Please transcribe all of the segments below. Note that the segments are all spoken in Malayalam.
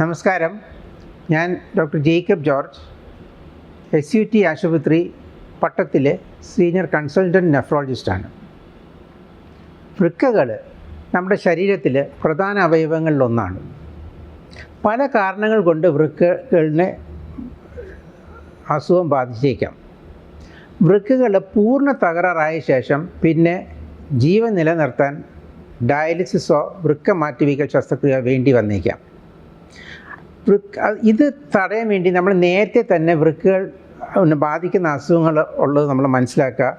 നമസ്കാരം. ഞാൻ doctor Jacob George S U T ആശുപത്രി പട്ടത്തിലെ സീനിയർ കൺസൾട്ടന്റ് നെഫ്രോളജിസ്റ്റാണ്. വൃക്കകൾ നമ്മുടെ ശരീരത്തിൽ പ്രധാന അവയവങ്ങളിലൊന്നാണ് പല കാരണങ്ങൾ കൊണ്ട് വൃക്കകളിനെ അസുഖം ബാധിച്ചേക്കാം. വൃക്കകൾ പൂർണ തകരാറായ ശേഷം പിന്നെ ജീവൻ നിലനിർത്താൻ ഡയാലിസിസോ വൃക്ക മാറ്റിവയ്ക്കൽ ശസ്ത്രക്രിയ വേണ്ടി വന്നേക്കാം. ഇത് തടയാൻ വേണ്ടി നമ്മൾ നേരത്തെ തന്നെ വൃക്കുകൾ ബാധിക്കുന്ന അസുഖങ്ങൾ ഉള്ളത് നമ്മൾ മനസ്സിലാക്കുക.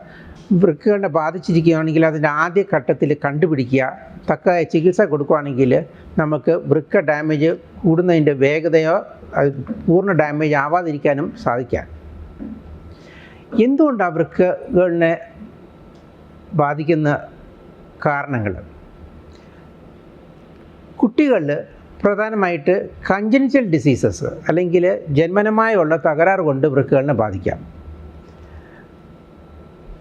വൃക്കുകളെ ബാധിച്ചിരിക്കുകയാണെങ്കിൽ അതിന്റെ ആദ്യ ഘട്ടത്തിൽ കണ്ടുപിടിക്കുക. തക്കായ ചികിത്സ കൊടുക്കുകയാണെങ്കിൽ നമുക്ക് വൃക്ക ഡാമേജ് കൂടുന്നതിന്റെ വേഗതയോ അത് പൂർണ ഡാമേജ് ആവാതിരിക്കാനും സാധിക്കാം. എന്തുകൊണ്ടാണ് വൃക്കകളിനെ ബാധിക്കുന്ന കാരണങ്ങൾ? കുട്ടികളിൽ പ്രധാനമായിട്ട് കഞ്ചനിറ്റൽ ഡിസീസസ് അല്ലെങ്കിൽ ജന്മനമായുള്ള തകരാറ് കൊണ്ട് വൃക്കുകളിനെ ബാധിക്കാം.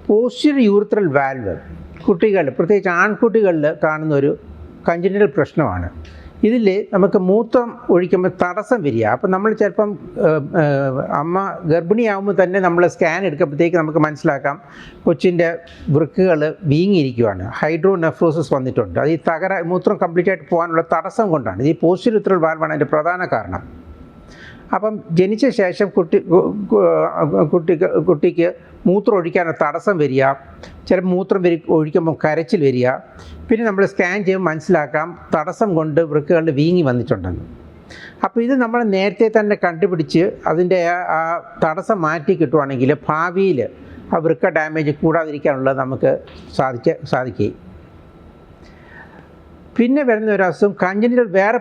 പോസ്റ്റർ യൂറിത്രൽ വാൽവ് കുട്ടികൾ പ്രത്യേകിച്ച് ആൺകുട്ടികളിൽ കാണുന്ന ഒരു കഞ്ചനിറ്റൽ പ്രശ്നമാണ്. ഇതിൽ നമുക്ക് മൂത്രം ഒഴിക്കുമ്പോൾ തടസ്സം വരിക. അപ്പം നമ്മൾ ചിലപ്പം അമ്മ ഗർഭിണിയാകുമ്പോൾ തന്നെ നമ്മൾ സ്കാൻ എടുക്കുമ്പോഴത്തേക്ക് നമുക്ക് മനസ്സിലാക്കാം കൊച്ചിന്റെ വൃക്കുകൾ വീങ്ങിയിരിക്കുകയാണ് ഹൈഡ്രോ നെഫ്രോസിസ് വന്നിട്ടുണ്ട്. അത് ഈ തകര മൂത്രം കംപ്ലീറ്റ് ആയിട്ട് പോകാനുള്ള തടസ്സം കൊണ്ടാണ്. ഈ പോസ്റ്റുരുത്രൽ വാൽവാണ് അതിന്റെ പ്രധാന കാരണം. അപ്പം ജനിച്ച ശേഷം കുട്ടി കുട്ടിക്ക് കുട്ടിക്ക് മൂത്രം ഒഴിക്കാൻ തടസ്സം വരിക. ചില മൂത്രം വരി ഒഴിക്കുമ്പോൾ കരച്ചിൽ വരിക. പിന്നെ നമ്മൾ സ്കാൻ ചെയ്യുമ്പോൾ മനസ്സിലാക്കാം തടസ്സം കൊണ്ട് വൃക്കുകളിൽ വീങ്ങി വന്നിട്ടുണ്ടെന്ന്. അപ്പോൾ ഇത് നമ്മൾ നേരത്തെ തന്നെ കണ്ടുപിടിച്ച് അതിന്റെ ആ തടസ്സം മാറ്റി കിട്ടുവാണെങ്കിൽ ഭാവിയിൽ ആ വൃക്ക ഡാമേജ് കൂടാതിരിക്കാനുള്ളത് നമുക്ക് സാധിക്ക സാധിക്കുകയും പിന്നെ വരുന്ന ഒരു അസുഖം കഞ്ചനിറ്റൽ വേറെ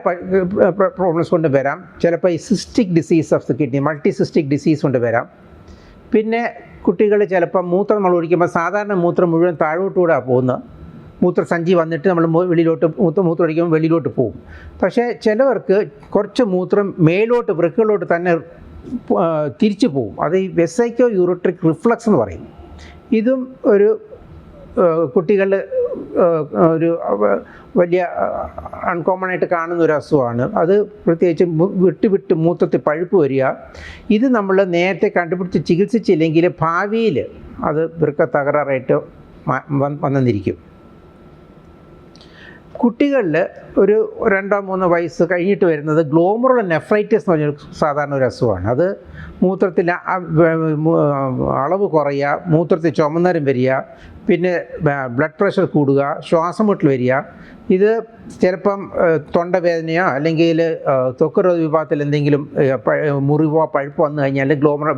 പ്രോബ്ലംസ് കൊണ്ട് വരാം. ചിലപ്പോൾ ഈ cystic disease of the kidney multi cystic disease കൊണ്ട് വരാം. പിന്നെ കുട്ടികൾ ചിലപ്പോൾ മൂത്രം നമ്മൾ ഒഴിക്കുമ്പോൾ സാധാരണ മൂത്രം മുഴുവൻ താഴോട്ടുകൂടെ പോകുന്നത് മൂത്രസഞ്ചി വന്നിട്ട് നമ്മൾ വെളിയിലോട്ട് മൂത്രം മൂത്രം ഒഴിക്കുമ്പോൾ വെളിയിലോട്ട് പോകും. പക്ഷേ ചിലവർക്ക് കുറച്ച് മൂത്രം മേലോട്ട് വൃക്കുകളിലോട്ട് തന്നെ തിരിച്ചു പോകും. അത് ഈ വെസൈക്കോ യൂറിട്രിക് റിഫ്ലക്സ് എന്ന് പറയും. ഇതും ഒരു കുട്ടികളിൽ ഒരു വലിയ അൺകോമൺ ആയിട്ട് കാണുന്ന ഒരു അസുഖമാണ്. അത് പ്രത്യേകിച്ച് വിട്ട് വിട്ട് മൂത്രത്തിൽ പഴുപ്പ് വരിക. ഇത് നമ്മൾ നേരത്തെ കണ്ടുപിടിച്ച് ചികിത്സിച്ചില്ലെങ്കിൽ ഭാവിയിൽ അത് വൃക്ക തകരാറായിട്ട് വന്നിരിക്കും. കുട്ടികളിൽ ഒരു രണ്ടോ മൂന്നോ വയസ്സ് കഴിഞ്ഞിട്ട് വരുന്നത് ഗ്ലോമറുള്ള നെഫ്രൈറ്റിസ് എന്ന് പറഞ്ഞൊരു സാധാരണ ഒരു അസുഖമാണ്. അത് മൂത്രത്തിൽ അളവ് കുറയുക മൂത്രത്തിൽ ചുമന്നരം വരിക പിന്നെ ബ്ലഡ് പ്രഷർ കൂടുക ശ്വാസം മുട്ടൽ വരിക ഇത് ചിലപ്പം തൊണ്ടവേദനയോ അല്ലെങ്കിൽ ത്വക്ക് രോഗ വിഭാഗത്തിൽ എന്തെങ്കിലും മുറിവോ പഴുപ്പോ വന്നു കഴിഞ്ഞാൽ ഗ്ലോമർ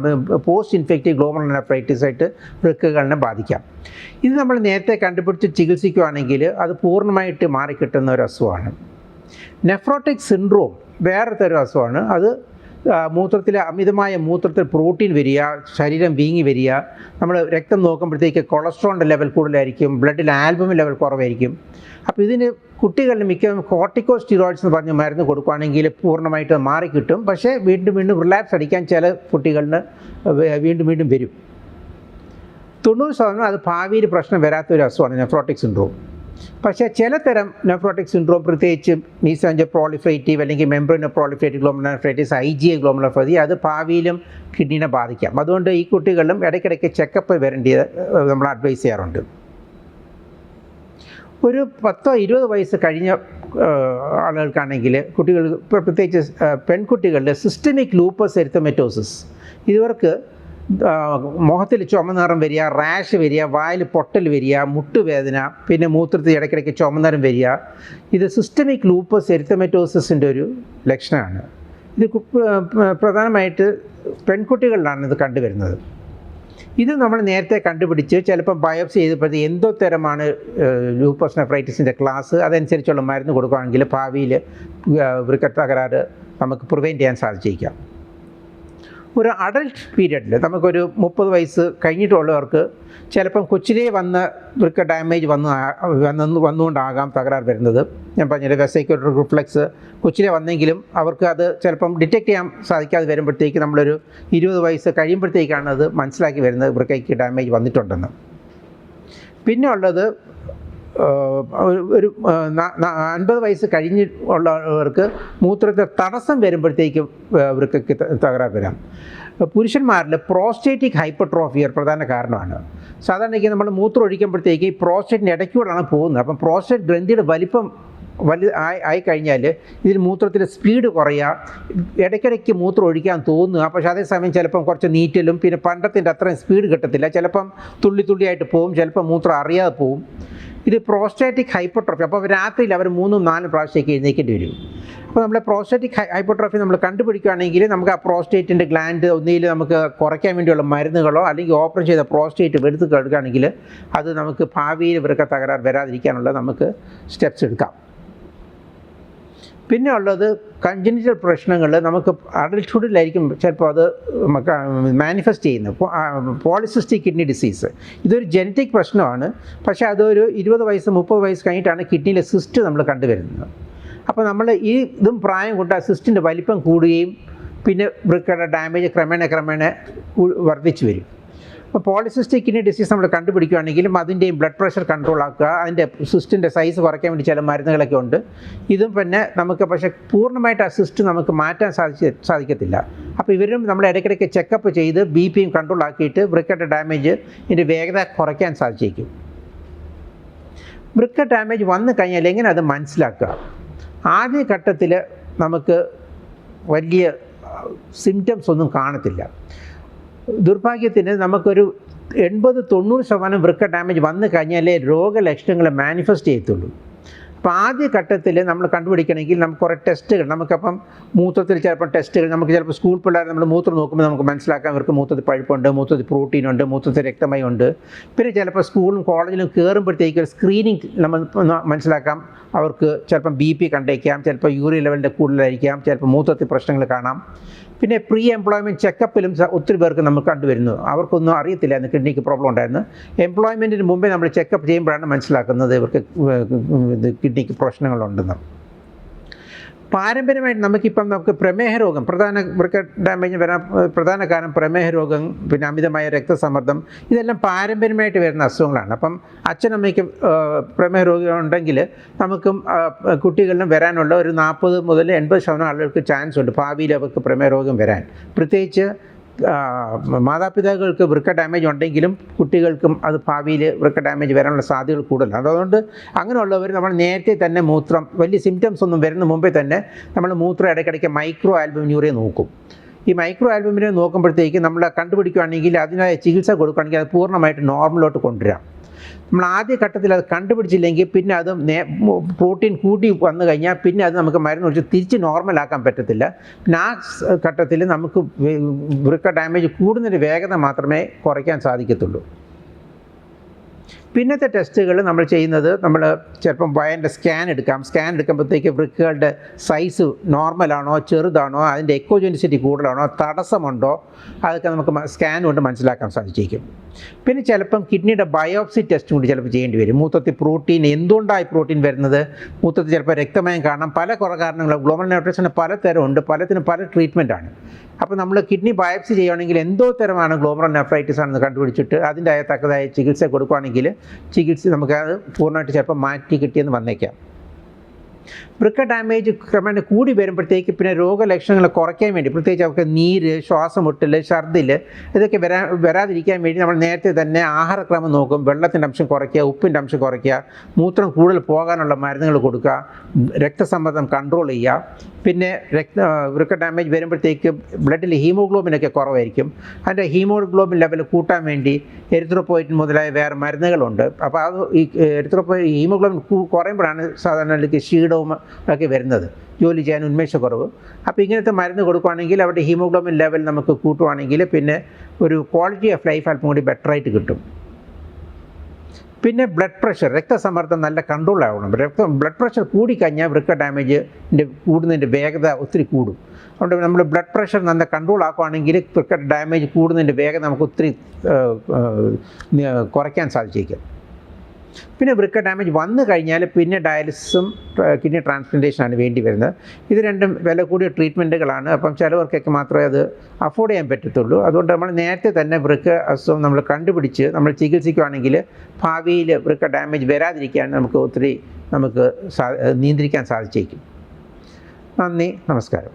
പോസ്റ്റ് ഇൻഫെക്റ്റീവ് ഗ്ലോമർ നെഫ്രൈറ്റിസ് ആയിട്ട് വൃക്കകളിനെ ബാധിക്കാം. ഇത് നമ്മൾ നേരത്തെ കണ്ടുപിടിച്ച് ചികിത്സിക്കുകയാണെങ്കിൽ അത് പൂർണമായിട്ട് മാറിക്കിട്ടുന്ന ഒരു അസുഖമാണ്. നെഫ്രോട്ടിക് സിൻഡ്രോം വേറത്തെ ഒരു അസുഖമാണ്. അത് മൂത്രത്തിൽ അമിതമായ മൂത്രത്തിൽ പ്രോട്ടീൻ വരിക ശരീരം വീങ്ങി വരിക നമ്മൾ രക്തം നോക്കുമ്പോഴത്തേക്ക് കൊളസ്ട്രോളിന്റെ ലെവൽ കൂടുതലായിരിക്കും ബ്ലഡിൽ ആൽബം ലെവൽ കുറവായിരിക്കും. അപ്പോൾ ഇതിന് കുട്ടികളിൽ മിക്ക കോർട്ടിക്കോ സ്റ്റിറോയിഡ്സ് എന്ന് പറഞ്ഞ് മരുന്ന് കൊടുക്കുകയാണെങ്കിൽ പൂർണമായിട്ട് മാറി മാറിക്കിട്ടും പക്ഷേ വീണ്ടും വീണ്ടും റിലാക്സ് അടിക്കാൻ ചില കുട്ടികളിന് വീണ്ടും വീണ്ടും വരും. തൊണ്ണൂറ് ശതമാനം അത് ഭാവിയിൽ പ്രശ്നം വരാത്ത ഒരു അസുഖമാണ് നെഫ്രോട്ടിക് സിൻഡ്രോം. പക്ഷേ ചിലതരം നെഫ്രോട്ടിക് സിൻഡ്രോം പ്രത്യേകിച്ച് മീസാഞ്ച പ്രോളിഫറേറ്റീവ് അല്ലെങ്കിൽ membrano proliferative glomerulonephritis I G A glomerulopathy അത് ഭാവിയിലും കിഡ്നിനെ ബാധിക്കാം. അതുകൊണ്ട് ഈ കുട്ടികളിലും ഇടയ്ക്കിടയ്ക്ക് ചെക്കപ്പ് വരേണ്ടത് നമ്മൾ അഡ്വൈസ് ചെയ്യാറുണ്ട്. ഒരു പത്തോ ഇരുപത് വയസ്സ് കഴിഞ്ഞ ആളുകൾക്കാണെങ്കിൽ കുട്ടികൾ പ്ര- പ്രത്യേകിച്ച് പെൺകുട്ടികളുടെ സിസ്റ്റമിക് ലൂപ്പസ് എരിത്തമെറ്റോസിസ് ഇവർക്ക് മുഖത്തിൽ ചുമനിറം വരിക റാഷ് വരിക വായിൽ പൊട്ടൽ വരിക മുട്ടുവേദന പിന്നെ മൂത്രത്തിൽ ഇടയ്ക്കിടയ്ക്ക് ചുമനിറം വരിക. ഇത് സിസ്റ്റമിക് ലൂപ്പസ് എരിത്തമെറ്റോസിന്റെ ഒരു ലക്ഷണമാണ്. ഇത് പ്രധാനമായിട്ട് പെൺകുട്ടികളിലാണ് ഇത് കണ്ടുവരുന്നത്. ഇത് നമ്മൾ നേരത്തെ കണ്ടുപിടിച്ച് ചിലപ്പോൾ ബയോപ്സി ചെയ്തപ്പോഴത്തെ എന്തോ തരമാണ് ലൂപ്പസ് നെഫ്രൈറ്റിസിന്റെ ക്ലാസ്. അതനുസരിച്ചുള്ള മരുന്ന് കൊടുക്കുകയാണെങ്കിൽ ഭാവിയിൽ വൃക്ക തകരാറ് നമുക്ക് പ്രിവെന്റ് ചെയ്യാൻ സാധിച്ചേക്കാം. ഒരു അഡൽട്ട് പീരിയഡിൽ നമുക്കൊരു മുപ്പത് വയസ്സ് കഴിഞ്ഞിട്ടുള്ളവർക്ക് ചിലപ്പം കൊച്ചിലേ വന്ന് വൃക്ക ഡാമേജ് വന്ന് വന്നു വന്നുകൊണ്ടാകാം തകരാറ് വരുന്നത്. ഞാൻ പറഞ്ഞത് വെസൈക്കോട്ട് റിഫ്ലക്സ് കൊച്ചിലെ വന്നെങ്കിലും അവർക്ക് അത് ചിലപ്പം ഡിറ്റക്ട് ചെയ്യാൻ സാധിക്കാതെ വരുമ്പോഴത്തേക്ക് നമ്മളൊരു ഇരുപത് വയസ്സ് കഴിയുമ്പോഴത്തേക്കാണ് അത് മനസ്സിലാക്കി വരുന്നത് വൃക്കയ്ക്ക് ഡാമേജ് വന്നിട്ടുണ്ടെന്ന്. പിന്നെ ഉള്ളത് ഒരു- അൻപത് വയസ്സ് കഴിഞ്ഞ് ഉള്ളവർക്ക് മൂത്രത്തിൽ തടസ്സം വരുമ്പോഴത്തേക്കും അവർക്ക് തകരാറ് വരാം. പുരുഷന്മാരിൽ പ്രോസ്റ്റേറ്റിക് ഹൈപ്പർട്രോഫി ഒരു പ്രധാന കാരണമാണ്. സാധാരണയ്ക്ക് നമ്മൾ മൂത്രം ഒഴിക്കുമ്പോഴത്തേക്ക് ഈ പ്രോസ്റ്റേറ്റിന്റെ ഇടയ്ക്കൂടാണ് പോകുന്നത്. അപ്പം പ്രോസ്റ്റേറ്റ് ഗ്രന്ഥിയുടെ വലിപ്പം വലു ആയി ആയിക്കഴിഞ്ഞാൽ ഇതിൽ മൂത്രത്തിന്റെ സ്പീഡ് കുറയുക ഇടയ്ക്കിടയ്ക്ക് മൂത്രം ഒഴിക്കാൻ തോന്നുക. പക്ഷേ അതേസമയം ചിലപ്പം കുറച്ച് നീറ്റലും പിന്നെ പണ്ടത്തിന്റെ അത്രയും സ്പീഡ് കിട്ടത്തില്ല. ചിലപ്പം തുള്ളി തുള്ളിയായിട്ട് പോകും ചിലപ്പം മൂത്രം അറിയാതെ പോകും ഇത് പ്രോസ്റ്റാറ്റിക് ഹൈപ്പോട്രോഫി. അപ്പോൾ രാത്രിയിൽ അവർ മൂന്നും നാലും പ്രാവശ്യമൊക്കെ എഴുന്നേക്കേണ്ടി വരും. അപ്പോൾ നമ്മളെ പ്രോസ്റ്റാറ്റിക് ഹൈപ്പോട്രോഫി നമ്മൾ കണ്ടുപിടിക്കുകയാണെങ്കിൽ നമുക്ക് ആ പ്രോസ്റ്റേറ്റിന്റെ ഗ്ലാൻഡ് ഒന്നിയിൽ നമുക്ക് കുറയ്ക്കാൻ വേണ്ടിയുള്ള മരുന്നുകളോ അല്ലെങ്കിൽ ഓപ്പറേഷൻ ചെയ്ത പ്രോസ്റ്റേറ്റ് എടുത്ത് കെടുക്കുകയാണെങ്കിൽ അത് നമുക്ക് ഭാവിയിൽ ഇവർക്ക് തകരാർ വരാതിരിക്കാനുള്ള നമുക്ക് സ്റ്റെപ്സ് എടുക്കാം. പിന്നെ ഉള്ളത് കൺജനിറ്റൽ പ്രശ്നങ്ങൾ നമുക്ക് അഡൽട്ട്ഹുഡിലായിരിക്കും ചിലപ്പോൾ അത് മാനിഫെസ്റ്റ് ചെയ്യുന്നത്. പോളിസിസ്റ്റിക് കിഡ്നി ഡിസീസ് ഇതൊരു ജനറ്റിക് പ്രശ്നമാണ്. പക്ഷേ അതൊരു ഇരുപത് വയസ്സ് മുപ്പത് വയസ്സ് കഴിഞ്ഞിട്ടാണ് കിഡ്നിയിലെ സിസ്റ്റ് നമ്മൾ കണ്ടുവരുന്നത്. അപ്പോൾ നമ്മൾ ഈ ഇതും പ്രായം കൊണ്ട് ആ സിസ്റ്റിന്റെ വലിപ്പം കൂടുകയും പിന്നെ വൃക്കയുടെ ഡാമേജ് ക്രമേണ ക്രമേണ വർദ്ധിച്ചു വരും. അപ്പോൾ പോളിസിസ്റ്റിക് കിഡ്നി ഡിസീസ് നമ്മൾ കണ്ടുപിടിക്കുകയാണെങ്കിലും അതിന്റെയും ബ്ലഡ് പ്രഷർ കൺട്രോൾ ആക്കുക അതിന്റെ സിസ്റ്റിന്റെ സൈസ് കുറയ്ക്കാൻ വേണ്ടി ചില മരുന്നുകളൊക്കെ ഉണ്ട്. ഇതും പിന്നെ നമുക്ക് പക്ഷേ പൂർണമായിട്ട് ആ സിസ്റ്റ് നമുക്ക് മാറ്റാൻ സാധിച്ച് സാധിക്കത്തില്ല. അപ്പോൾ ഇവരും നമ്മൾ ഇടയ്ക്കിടയ്ക്ക് ചെക്കപ്പ് ചെയ്ത് ബി പിയും കൺട്രോൾ ആക്കിയിട്ട് വൃക്കയുടെ ഡാമേജ് ഇതിന്റെ വേഗത കുറയ്ക്കാൻ സാധിച്ചേക്കും. വൃക്ക ഡാമേജ് വന്നു കഴിഞ്ഞാൽ എങ്ങനെ അത് മനസ്സിലാക്കുക? ആദ്യ ഘട്ടത്തിൽ നമുക്ക് വലിയ സിംറ്റംസ് ഒന്നും കാണത്തില്ല. ദുർഭാഗ്യത്തിന് നമുക്കൊരു എൺപത് തൊണ്ണൂറ് ശതമാനം വൃക്ക ഡാമേജ് വന്നു കഴിഞ്ഞാലേ രോഗലക്ഷണങ്ങൾ മാനിഫെസ്റ്റ് ചെയ്യത്തുള്ളൂ. അപ്പോൾ ആദ്യ ഘട്ടത്തിൽ നമ്മൾ കണ്ടുപിടിക്കണമെങ്കിൽ നമുക്ക് കുറേ ടെസ്റ്റുകൾ നമുക്കപ്പം മൂത്രത്തിൽ ചിലപ്പോൾ ടെസ്റ്റുകൾ നമുക്ക് ചിലപ്പോൾ സ്കൂൾ പിള്ളേർ നമ്മൾ മൂത്രം നോക്കുമ്പോൾ നമുക്ക് മനസ്സിലാക്കാം അവർക്ക് മൂത്രത്തിൽ പഴുപ്പുണ്ട് മൂത്രത്തിൽ പ്രോട്ടീൻ ഉണ്ട് മൂത്രത്തിൽ രക്തമയം ഉണ്ട്. പിന്നെ ചിലപ്പോൾ സ്കൂളും കോളേജിലും കയറുമ്പോഴത്തേക്ക് സ്ക്രീനിങ് നമ്മൾ മനസ്സിലാക്കാം. അവർക്ക് ചിലപ്പം ബി പി കണ്ടേക്കാം ചിലപ്പോൾ യൂറിയ ലെവലിന്റെ കൂടുതലായിരിക്കാം ചിലപ്പോൾ മൂത്രത്തിൽ പ്രശ്നങ്ങൾ കാണാം. പിന്നെ പ്രീ എംപ്ലോയ്മെന്റ് ചെക്കപ്പിലും ഒത്തിരി പേർക്ക് നമ്മൾ കണ്ടുവരുന്നു. അവർക്കൊന്നും അറിയത്തില്ലായിരുന്നു കിഡ്നിക്ക് പ്രോബ്ലം ഉണ്ടായിരുന്നു എംപ്ലോയ്മെന്റിന് മുമ്പേ നമ്മൾ ചെക്കപ്പ് ചെയ്യുമ്പോഴാണ് മനസ്സിലാക്കുന്നത് ഇവർക്ക് കിഡ്നിക്ക് പ്രശ്നങ്ങളുണ്ടെന്ന്. പാരമ്പര്യമായിട്ട് നമുക്കിപ്പം നമുക്ക് പ്രമേഹ രോഗം പ്രധാന വൃക്ക ഡാമേജ് വരാൻ പ്രധാന കാരണം പ്രമേഹ രോഗം പിന്നെ അമിതമായ രക്തസമ്മർദ്ദം ഇതെല്ലാം പാരമ്പര്യമായിട്ട് വരുന്ന അസുഖങ്ങളാണ്. അപ്പം അച്ഛനമ്മയ്ക്ക് പ്രമേഹ രോഗം നമുക്കും കുട്ടികളിലും വരാനുള്ള ഒരു നാൽപ്പത് മുതൽ എൺപത് ശതമാനം ആളുകൾക്ക് ചാൻസ് ഉണ്ട് ഭാവിയിൽ അവർക്ക് പ്രമേഹ രോഗം വരാൻ. പ്രത്യേകിച്ച് മാതാപിതാക്കൾക്ക് വൃക്ക ഡാമേജ് ഉണ്ടെങ്കിലും കുട്ടികൾക്കും അത് ഭാവിയിൽ വൃക്ക ഡാമേജ് വരാനുള്ള സാധ്യതകൾ കൂടുതലാണ്. അതുകൊണ്ട് അങ്ങനെയുള്ളവർ നമ്മൾ നേരത്തെ തന്നെ മൂത്രം വലിയ സിംറ്റംസ് ഒന്നും വരുന്ന മുമ്പേ തന്നെ നമ്മൾ മൂത്രം ഇടയ്ക്കിടയ്ക്ക് മൈക്രോ ആൽബമിനൂറിയെ നോക്കും. ഈ മൈക്രോ ആൽബമിനെ നോക്കുമ്പോഴത്തേക്ക് നമ്മൾ കണ്ടുപിടിക്കുകയാണെങ്കിൽ അതിനായ ചികിത്സ കൊടുക്കുകയാണെങ്കിൽ അത് പൂർണമായിട്ട് നോർമലോട്ട് കൊണ്ടുവരാം. നമ്മൾ ആദ്യ ഘട്ടത്തിൽ അത് കണ്ടുപിടിച്ചില്ലെങ്കിൽ പിന്നെ അത് പ്രോട്ടീൻ കൂട്ടി വന്നു കഴിഞ്ഞാൽ പിന്നെ അത് നമുക്ക് മരുന്ന് ഒഴിച്ച് തിരിച്ച് നോർമലാക്കാൻ പറ്റത്തില്ല. പിന്നെ ആ ഘട്ടത്തിൽ നമുക്ക് വൃക്ക ഡാമേജ് കൂടുന്നതിന്റെ വേഗത മാത്രമേ കുറയ്ക്കാൻ സാധിക്കത്തുള്ളൂ. പിന്നത്തെ ടെസ്റ്റുകൾ നമ്മൾ ചെയ്യുന്നത് നമ്മൾ ചിലപ്പം വയറിന്റെ സ്കാൻ എടുക്കാം. സ്കാൻ എടുക്കുമ്പോഴത്തേക്ക് വൃക്കുകളുടെ സൈസ് നോർമലാണോ ചെറുതാണോ അതിന്റെ എക്കോജെനിസിറ്റി കൂടുതലാണോ തടസ്സമുണ്ടോ അതൊക്കെ നമുക്ക് സ്കാൻ കൊണ്ട് മനസ്സിലാക്കാൻ സാധിച്ചേക്കും. പിന്നെ ചിലപ്പം കിഡ്നിയുടെ ബയോപ്സി ടെസ്റ്റും കൂടി ചിലപ്പോൾ ചെയ്യേണ്ടി വരും. മൂത്രത്തിൽ പ്രോട്ടീൻ എന്തുകൊണ്ടായി പ്രോട്ടീൻ വരുന്നത്? മൂത്രത്തിൽ ചിലപ്പോൾ രക്തമയം കാണാം പല കുറേ കാരണങ്ങൾ ഗ്ലോബൽ ന്യൂട്രീഷന് പലതരം ഉണ്ട് പലതിനും പല ട്രീറ്റ്മെന്റാണ് അപ്പോൾ നമ്മൾ കിഡ്നി ബയോപ്സി ചെയ്യുകയാണെങ്കിൽ എന്തോ തരമാണ് ഗ്ലോമറൽ നെഫ്രൈറ്റിസ് ആണെന്ന് കണ്ടുപിടിച്ചിട്ട് അതിന്റെ തക്കതായ ചികിത്സ കൊടുക്കുകയാണെങ്കിൽ ചികിത്സ നമുക്ക് അത് പൂർണമായിട്ട് ചിലപ്പോൾ മാറ്റി കിട്ടിയെന്ന് വന്നേക്കാം. വൃക്ക ഡാമേജ് ക്രമേണ കൂടി വരുമ്പോഴത്തേക്ക് പിന്നെ രോഗലക്ഷണങ്ങൾ കുറയ്ക്കാൻ വേണ്ടി പ്രത്യേകിച്ച് അവർക്ക് നീര് ശ്വാസം മുട്ടൽ ഛർദിൽ ഇതൊക്കെ വരാ വരാതിരിക്കാൻ വേണ്ടി നമ്മൾ നേരത്തെ തന്നെ ആഹാരക്രമം നോക്കും. വെള്ളത്തിന്റെ അംശം കുറയ്ക്കുക ഉപ്പിന്റെ അംശം കുറയ്ക്കുക മൂത്രം കൂടുതൽ പോകാനുള്ള മരുന്നുകൾ കൊടുക്കുക രക്തസമ്മർദ്ദം കൺട്രോൾ ചെയ്യുക. പിന്നെ രക്ത വൃക്ക ഡാമേജ് വരുമ്പോഴത്തേക്ക് ബ്ലഡിൽ ഹീമോഗ്ലോബിനൊക്കെ കുറവായിരിക്കും. അതിന്റെ ഹീമോഗ്ലോബിൻ ലെവൽ കൂട്ടാൻ വേണ്ടി എരിത്രോപോയിറ്റിൻ മുതലായ വേറെ മരുന്നുകളുണ്ട്. അപ്പോൾ അത് ഈ എരിത്രോപോയി ഹീമോഗ്ലോബിൻ കുറയുമ്പോഴാണ് സാധാരണ ഇതിലേക്ക് ക്ഷീണവും ഒക്കെ വരുന്നത്. ജോലി ചെയ്യാൻ ഉന്മേഷക്കുറവ്. അപ്പോൾ ഇങ്ങനത്തെ മരുന്ന് കൊടുക്കുകയാണെങ്കിൽ അവരുടെ ഹീമോഗ്ലോബിൻ ലെവൽ നമുക്ക് കൂട്ടുവാണെങ്കിൽ പിന്നെ ഒരു ക്വാളിറ്റി ഓഫ് ലൈഫ് അല്പം കൂടി ബെറ്ററായിട്ട് കിട്ടും. പിന്നെ ബ്ലഡ് പ്രഷർ രക്തസമ്മർദ്ദം നല്ല കൺട്രോൾ ആവണം. രക്തം ബ്ലഡ് പ്രഷർ കൂടിക്കഴിഞ്ഞാൽ വൃക്ക ഡാമേജിന്റെ കൂടുന്നതിന്റെ വേഗത ഒത്തിരി കൂടും. അതുകൊണ്ട് നമ്മൾ ബ്ലഡ് പ്രഷർ നല്ല കൺട്രോൾ ആക്കുവാണെങ്കിൽ വൃക്ക ഡാമേജ് കൂടുന്നതിന്റെ വേഗത നമുക്ക് ഒത്തിരി കുറയ്ക്കാൻ സാധിച്ചേക്കും. പിന്നെ വൃക്ക ഡാമേജ് വന്നു കഴിഞ്ഞാൽ പിന്നെ ഡയാലിസിസും കിഡ്നി ട്രാൻസ്പ്ലാന്റേഷനാണ് വേണ്ടി വരുന്നത്. ഇത് രണ്ടും വില കൂടിയ ട്രീറ്റ്മെന്റുകളാണ് അപ്പം ചിലവർക്കൊക്കെ മാത്രമേ അത് അഫോർഡ് ചെയ്യാൻ പറ്റത്തുള്ളൂ. അതുകൊണ്ട് നമ്മൾ നേരത്തെ തന്നെ വൃക്ക അസുഖം നമ്മൾ കണ്ടുപിടിച്ച് നമ്മൾ ചികിത്സിക്കുകയാണെങ്കിൽ ഭാവിയിൽ വൃക്ക ഡാമേജ് വരാതിരിക്കാൻ നമുക്ക് ഒത്തിരി നമുക്ക് സാ നിയന്ത്രിക്കാൻ സാധിച്ചേക്കും. നന്ദി നമസ്കാരം.